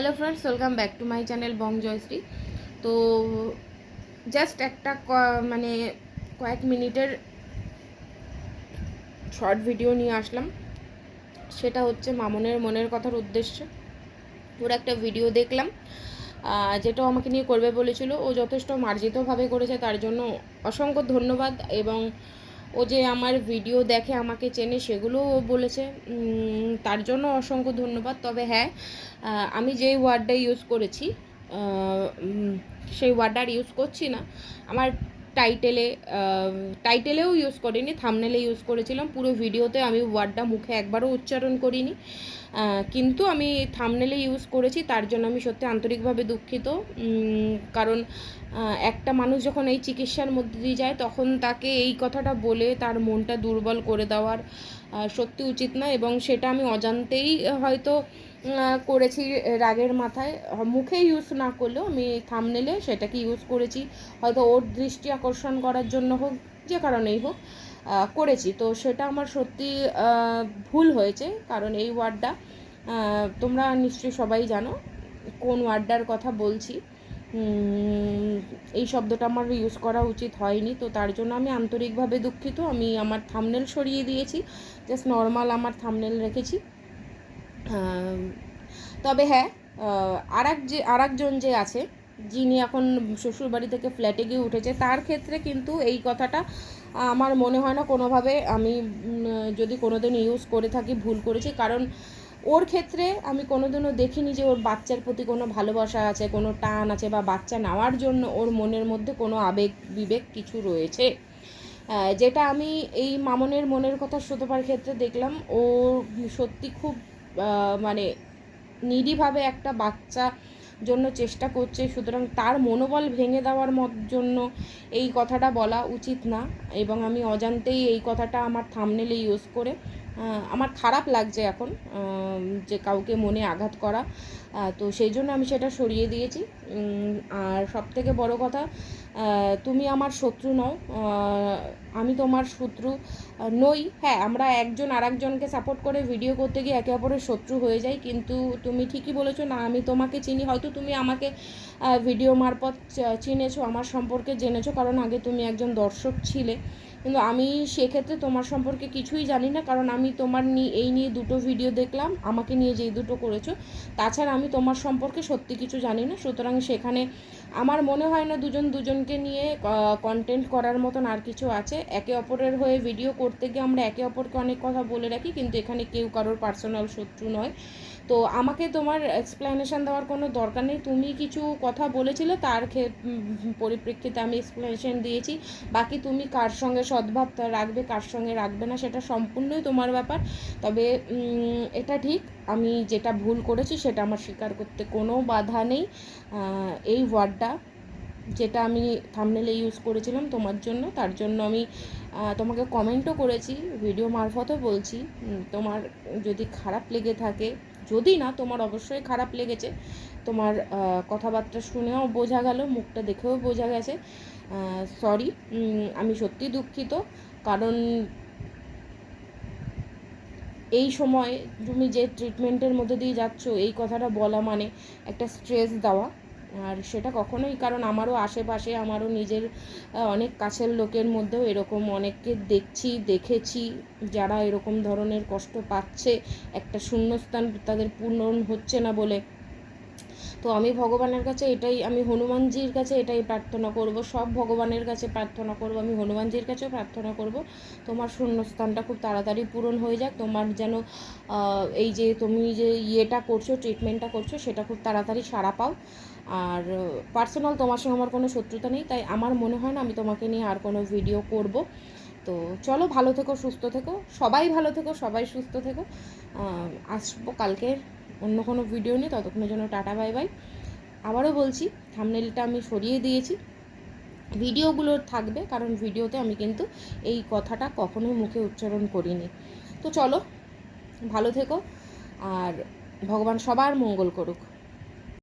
Hello friends welcome back to my channel Bong Joyshree তো just একটা মানে কয়েক মিনিটের শর্ট ভিডিও নিয়ে আসলাম। সেটা হচ্ছে মামনের মনের কথার উদ্দেশ্যে। ওর একটা ভিডিও দেখলাম যেটা আমাকে নিয়ে করবে বলেছিল। ও যথেষ্ট মার্জিতভাবে করেছে, তার জন্য অসংখ্য ধন্যবাদ এবং ও যে আমার ভিডিও দেখে আমাকে চেনে সেগুলোও বলেছে। তার জন্য অসংখ্য ধন্যবাদ। তবে হ্যাঁ আমি যেই ওয়ার্ডটা ইউজ করেছি সেই ওয়ার্ডটা আর ইউজ করছি না। আমার টাইটেলে টাইটেলেও ইউজ করিনি থামনেলে ইউজ করেছিলাম। পুরো ভিডিওতে আমি ওয়ার্ডটা মুখে একবারও উচ্চারণ করিনি। কিন্তু আমি থামনেলে ইউজ করেছি, তার জন্য আমি সত্যি আন্তরিকভাবে দুঃখিত। কারণ একটা মানুষ যখন এই চিকিৎসার মধ্যে দিয়ে যায়, তখন তাকে এই কথাটা বলে তার মনটা দুর্বল করে দেওয়ার সত্যি উচিত না এবং সেটা আমি অজান্তেই হয়তো করেছি রাগের মাথায়, মুখে ইউজ না করলেও আমি থামনেলে সেটাকে ইউজ করেছি। হয়তো ওর দৃষ্টি আকর্ষণ করার জন্য হোক, যে কারণেই হোক করেছি। তো সেটা আমার সত্যি ভুল হয়েছে, কারণ এই ওয়ার্ডটা তোমরা নিশ্চয়ই সবাই জানো কোন ওয়ার্ডটার কথা বলছি। এই শব্দটা আমার ইউজ করা উচিত হয়নি, তো তার জন্য আমি আন্তরিকভাবে দুঃখিত। আমি আমার থামনেল সরিয়ে দিয়েছি জাস্ট নর্মাল আমার থামনেল রেখেছি। তবে হ্যাঁ আর এক যে আর একজন যে আছে, যিনি এখন শ্বশুরবাড়ি থেকে ফ্ল্যাটে গিয়ে উঠেছে, তার ক্ষেত্রে কিন্তু এই কথাটা আমার মনে হয় না কোনোভাবে আমি যদি কোনোদিন ইউজ করে থাকি, ভুল করেছি। কারণ ওর ক্ষেত্রে আমি কোনোদিনও দেখিনি যে ওর বাচ্চার প্রতি কোনো ভালোবাসা আছে, কোনো টান আছে বা বাচ্চা নেওয়ার জন্য ওর মনের মধ্যে কোনো আবেগ, বিবেক কিছু রয়েছে। যেটা আমি এই মামনের মনের কথা শ্রোতপার ক্ষেত্রে দেখলাম, ও সত্যি খুব মানে নিরীভাবে একটা বাচ্চা জন্য চেষ্টা করছে, সুতরাং তার মনোবল ভেঙে দেওয়ার মত জন্য এই কথাটা বলা উচিত না। এবং আমি অজান্তেই এই কথাটা আমার থামনেলে ইউজ করে আমার খারাপ লাগছে এখন যে কাউকে মনে আঘাত করা। তো সেই জন্য আমি সেটা সরিয়ে দিয়েছি। আর সব থেকে বড় কথা তুমি আমার শত্রু নও। আমি তোমার শত্রু নই। হ্যাঁ আমরা একজন আরেকজনকে সাপোর্ট করে ভিডিও করতে গিয়ে একে অপরের শত্রু হয়ে যাই। কিন্তু তুমি ঠিকই বলেছ, না, আমি তোমাকে চিনি। হয়তো তুমি আমাকে ভিডিও মারফত চিনেছো, আমার সম্পর্কে জেনেছো, কারণ আগে তুমি একজন দর্শক ছিলে। কিন্তু আমি সেক্ষেত্রে তোমার সম্পর্কে কিছুই জানি না, কারণ আমি তোমার নিয়ে এই নিয়ে দুটো ভিডিও দেখলাম, আমাকে নিয়ে যেই দুটো করেছ। তাছাড়া আমি তোমার সম্পর্কে সত্যি কিছু জানি না, সুতরাং সেখানে আমার মনে হয় না দুজন দুজনকে নিয়ে কন্টেন্ট করার মতন আর কিছু আছে। একে অপরের হয়ে ভিডিও করতে গিয়ে আমরা একে অপরকে অনেক কথা বলে রাখি, কিন্তু এখানে কেউ কারোর পার্সোনাল শত্রু নয়। তো আমাকে তোমার এক্সপ্লেনেশন দেওয়ার কোনো দরকার নেই। তুমি কিছু কথা বলেছিলে, তার ক্ষে- পরিপ্রেক্ষিতে আমি এক্সপ্লেনেশন দিয়েছি। বাকি তুমি কার সঙ্গে সদ্ভাব রাখবে, কার সঙ্গে রাখবে না, সেটা সম্পূর্ণই তোমার ব্যাপার। তবে এটা ঠিক, আমি যেটা ভুল করেছি, সেটা আমার স্বীকার করতে কোনো বাধা নেই। এই ওয়ার্ডটা যেটা আমি থামনেলে ইউজ করেছিলাম তোমার জন্য, তার জন্য আমি তোমাকে কমেন্টও করেছি ভিডিও মারফতও বলছি। তোমার যদি খারাপ লেগে থাকে যদি না, তোমার অবশ্যই খারাপ লেগেছে। তোমার কথাবার্তা শুনেও বোঝা গেল, মুখটা দেখেও বোঝা গেছে। সরি আমি সত্যি দুঃখিত। কারণ এই সময় তুমি যে ট্রিটমেন্টের মধ্যে দিয়ে যাচ্ছ, এই কথাটা বলা মানে একটা স্ট্রেস দেওয়া। আর সেটা কখনোই, কারণ আমারও আশেপাশে, আমারও নিজের অনেক কাছের লোকের মধ্যেও এরকম অনেককে দেখছি, দেখেছি, যারা এরকম ধরনের কষ্ট পাচ্ছে। একটা শূন্যস্থান তাদের পূরণ হচ্ছে না বলে। তো আমি ভগবানের কাছে এটাই, আমি হনুমানজির কাছে এটাই প্রার্থনা করব। সব ভগবানের কাছে প্রার্থনা করব। আমি হনুমানজির কাছেও প্রার্থনা করব। তোমার শূন্যস্থানটা খুব তাড়াতাড়ি পূরণ হয়ে যাক। তোমার যেন এই যে তুমি যে ইয়েটা করছ ট্রিটমেন্টটা করছ, সেটা খুব তাড়াতাড়ি সারা পাও। আর পার্সোনাল তোমার সঙ্গে আমার কোনো শত্রুতা নেই, তাই আমার মনে হয় না আমি তোমাকে নিয়ে আর কোনো ভিডিও করব। তো চলো ভালো থেকো, সুস্থ থেকো, সবাই ভালো থেকো, সবাই সুস্থ থেকো। আসব কালকের অন্য কোনো ভিডিও নিয়ে, ততক্ষণের জন্য টাটা বাই বাই আবারও বলছি থামনেলটা আমি সরিয়ে দিয়েছি। ভিডিওগুলো থাকবে, কারণ ভিডিওতে আমি কিন্তু এই কথাটা কখনোই মুখে উচ্চারণ করিনি। তো চলো, ভালো থেকো, আর ভগবান সবার মঙ্গল করুক।